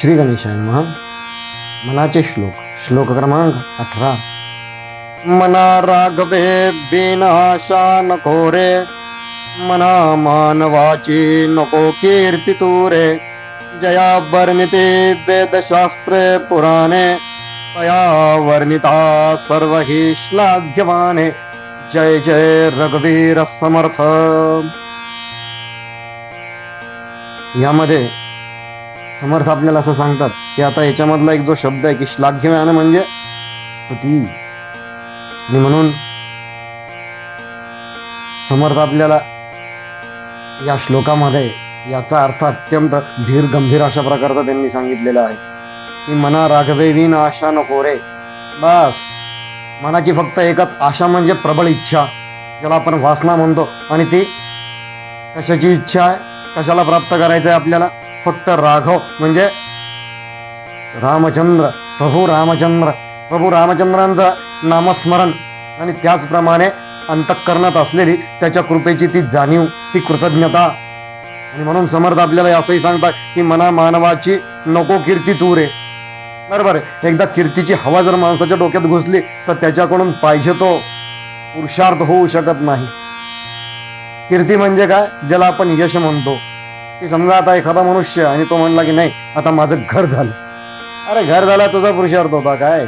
श्री गणेशाय महा मनाचे श्लोक श्लोक क्रमांक अठरा. मना राघवे बिनाशा नको रे। मना मानवाची नको कीर्ती रे। जया वर्णिते वेदशास्त्रे पुराणे। तया वर्णिता सर्व हि श्लाघ्यमाने जय जय रघुवीर समर्थ। यामध्ये समर्थ आपल्याला असं सांगतात की आता याच्यामधला एक जो शब्द आहे की श्लाघ्यमान म्हणजे स्तुती आणि म्हणून समर्थ आपल्याला या श्लोकामध्ये याचा अर्थ अत्यंत धीर गंभीर अशा प्रकारचा त्यांनी सांगितलेला आहे. की मना राघवेवीन आशा नको रे बस. मनाची फक्त एकच आशा म्हणजे प्रबळ इच्छा. ज्याला आपण वासना म्हणतो. आणि ती कशाची इच्छा आहे? कशाला प्राप्त करायचं आहे आपल्याला? फक्त राघव म्हणजे रामचंद्र प्रभू रामचंद्र. प्रभू रामचंद्रांचं नामस्मरण आणि त्याचप्रमाणे अंतःकरणात असलेली त्याच्या कृपेची ती जाणीव ती कृतज्ञता. आणि म्हणून समर्थ आपल्याला असंही सांगतात की मना मानवाची नको कीर्ती तू रे. बरोबर एकदा कीर्तीची हवा जर माणसाच्या डोक्यात घुसली तर त्याच्याकडून पाहिजे तो पुरुषार्थ होऊ शकत नाही. कीर्ती म्हणजे काय? ज्याला आपण यश म्हणतो. की समजा आता एखादा मनुष्य आणि तो म्हणला की नाही आता माझं घर झालं. अरे घर झाला तुझा पुरुषार्थ होता काय?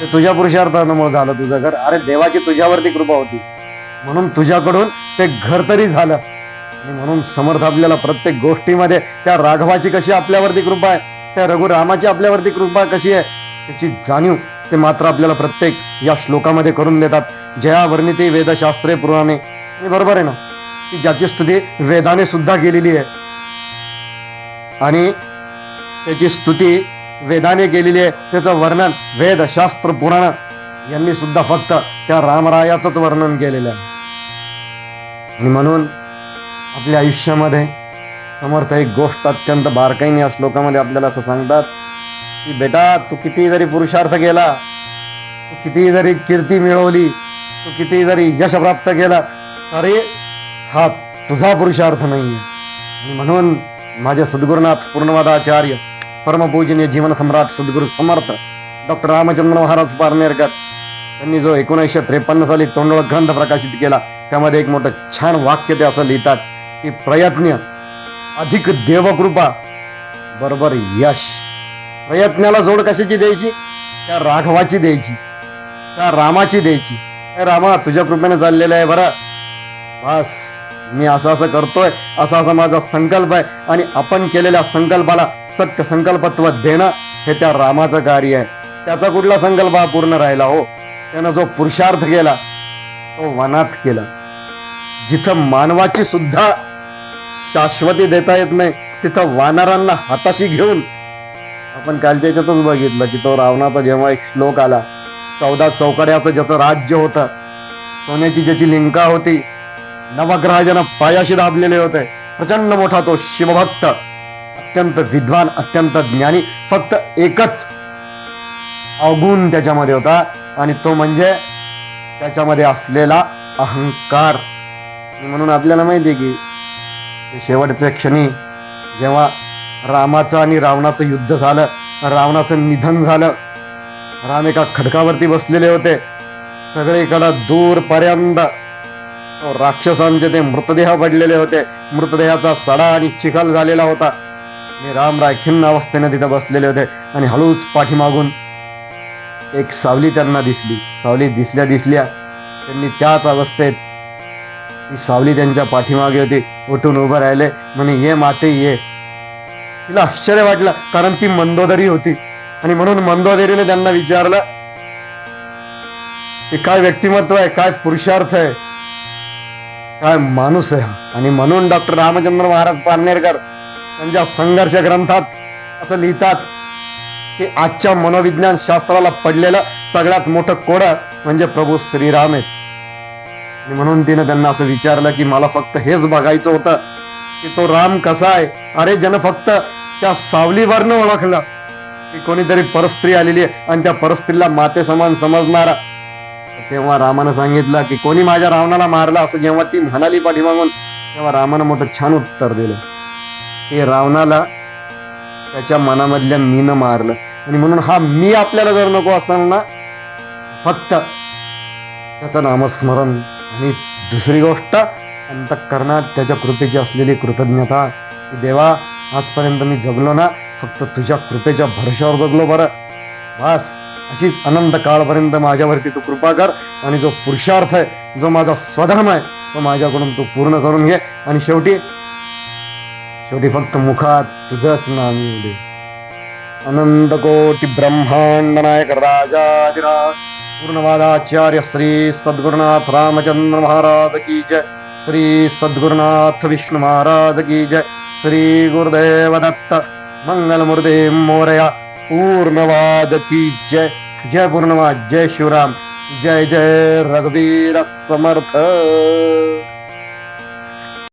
ते तुझ्या पुरुषार्थामुळे झालं तुझं घर. अरे देवाची तुझ्यावरती कृपा होती. म्हणून तुझ्याकडून ते घर तरी झालं. आणि म्हणून समर्थ आपल्याला प्रत्येक गोष्टीमध्ये त्या राघवाची कशी आपल्यावरती कृपा आहे त्या रघुरामाची आपल्यावरती कृपा कशी आहे त्याची जाणीव ते मात्र आपल्याला प्रत्येक या श्लोकामध्ये करून देतात. जया वर्णिती वेदशास्त्रे पुराणे. आणि बरोबर आहे ना? की ज्याची स्तुती वेदाने सुद्धा केलेली आहे. आणि त्याची स्तुती वेदाने केलेली आहे. त्याचं वर्णन वेद शास्त्र पुराण यांनी सुद्धा फक्त त्या रामरायाचंच वर्णन केलेलं आहे. आणि म्हणून आपल्या आयुष्यामध्ये समर्थ एक गोष्ट अत्यंत बारकाईने या श्लोकामध्ये आपल्याला असं सांगतात की बेटा तू किती जरी पुरुषार्थ केला तू किती जरी कीर्ती मिळवली तू किती जरी यश प्राप्त केला तरी हा तुझा पुरुषार्थ नाही. आणि म्हणून माझे सद्गुरुनाथ पूर्णवादाचार्य परमपूजनीय जीवन सम्राट सद्गुरू समर्थ डॉक्टर रामचंद्र महाराज पारनेरकर त्यांनी जो एकोणीसशे त्रेपन्न साली तोंडोळ ग्रंथ प्रकाशित केला त्यामध्ये एक मोठं छान वाक्य ते असं लिहितात की प्रयत्न अधिक देवकृपा बरोबर यश. प्रयत्नाला जोड कशाची द्यायची? त्या राघवाची द्यायची. त्या रामाची द्यायची. ए रामा तुझ्या कृपेने चाललेलं आहे बरं. बस. मी असं असं करतोय असा असा माझा संकल्प आहे आणि आपण केलेल्या संकल्पाला सत्य संकल्पत्व देणं हे त्या रामाचं कार्य आहे. त्याचा कुठला संकल्प हा पूर्ण राहिला हो? त्यानं जो पुरुषार्थ केला तो वनात केला. जिथं मानवाची सुद्धा शाश्वती देता येत नाही तिथं वानरांना हाताशी घेऊन आपण कालच्या याच्यातच बघितलं की तो रावणाचा जेव्हा एक श्लोक आला चौदा चौकड्याचं ज्याचं राज्य होतं सोन्याची ज्याची लिंका होती नवग्रहाजन पायाशी दाबलेले होते. प्रचंड मोठा तो शिवभक्त. अत्यंत विद्वान अत्यंत ज्ञानी फक्त एकच अवगुण त्याच्यामध्ये होता. आणि तो म्हणजे त्याच्यामध्ये असलेला अहंकार. म्हणून आपल्याला माहिती आहे की शेवटच्या क्षणी जेव्हा रामाचं आणि रावणाचं युद्ध झालं रावणाचं निधन झालं राम एका खडकावरती बसलेले होते. सगळीकडं दूरपर्यंत राक्षसांचे ते मृतदेह पडलेले होते. मृतदेहाचा सडा आणि चिखल झालेला होता. मी रामराय खिन्न अवस्थेने तिथे बसलेले होते आणि हळूच पाठीमागून एक सावली त्यांना दिसली. सावली दिसल्या दिसल्या त्यांनी त्याच अवस्थेत ती सावली त्यांच्या पाठीमागे होती. उठून उभं राहिले. म्हणे ये माते ये. तिला आश्चर्य वाटलं कारण ती मंदोदरी होती. आणि म्हणून मंदोदरीने त्यांना विचारलं की काय व्यक्तिमत्व आहे? काय पुरुषार्थ आहे? काय माणूस आहे हा. आणि म्हणून डॉक्टर रामचंद्र महाराज पारनेरकर त्यांच्या संघर्ष ग्रंथात असं लिहितात की आजच्या मनोविज्ञान शास्त्राला पडलेलं सगळ्यात मोठं कोडं म्हणजे प्रभू श्रीराम आहेत. आणि म्हणून तिनं त्यांना असं विचारलं की मला फक्त हेच बघायचं होतं की तो राम कसा आहे? अरे जन फक्त त्या सावलीवरनं ओळखलं की कोणीतरी परस्त्री आलेली आहे आणि त्या परस्त्रीला माते समान समजणारा तेव्हा रामानं सांगितलं की कोणी माझ्या रावणाला मारला असं जेव्हा ती म्हणाली पाठीमागून तेव्हा रामानं मोठं छान उत्तर दिलं. की रावणाला त्याच्या मनामधल्या मीनं मारलं. आणि म्हणून हा मी आपल्याला जर नको असताना ना फक्त त्याचं नामस्मरण आणि दुसरी गोष्ट अंतःकरणात त्याच्या कृपेची असलेली कृतज्ञता की देवा आजपर्यंत मी जगलो ना फक्त तुझ्या कृपेच्या भरशावर जगलो बरं. बस. अशीच अनंत काळपर्यंत माझ्यावरती तू कृपा कर आणि जो पुरुषार्थ आहे जो माझा स्वधर्म आहे तो माझ्याकडून तू पूर्ण करून घे. आणि शेवटी शेवटी फक्त मुखात तुझंच नाम दे. अनंत कोटी ब्रह्मांड नायक राजाधिराज पूर्णवादाचार्य श्री सद्गुरुनाथ रामचंद्र महाराज की जय. श्री सद्गुरुनाथ विष्णु महाराज की जय. श्री गुरुदेव दत्त मंगलमूर्ती मोरया पूर्णवाद की जय जय पूर्णवाद जय शिवराम जय जय रघुवीर समर्थ।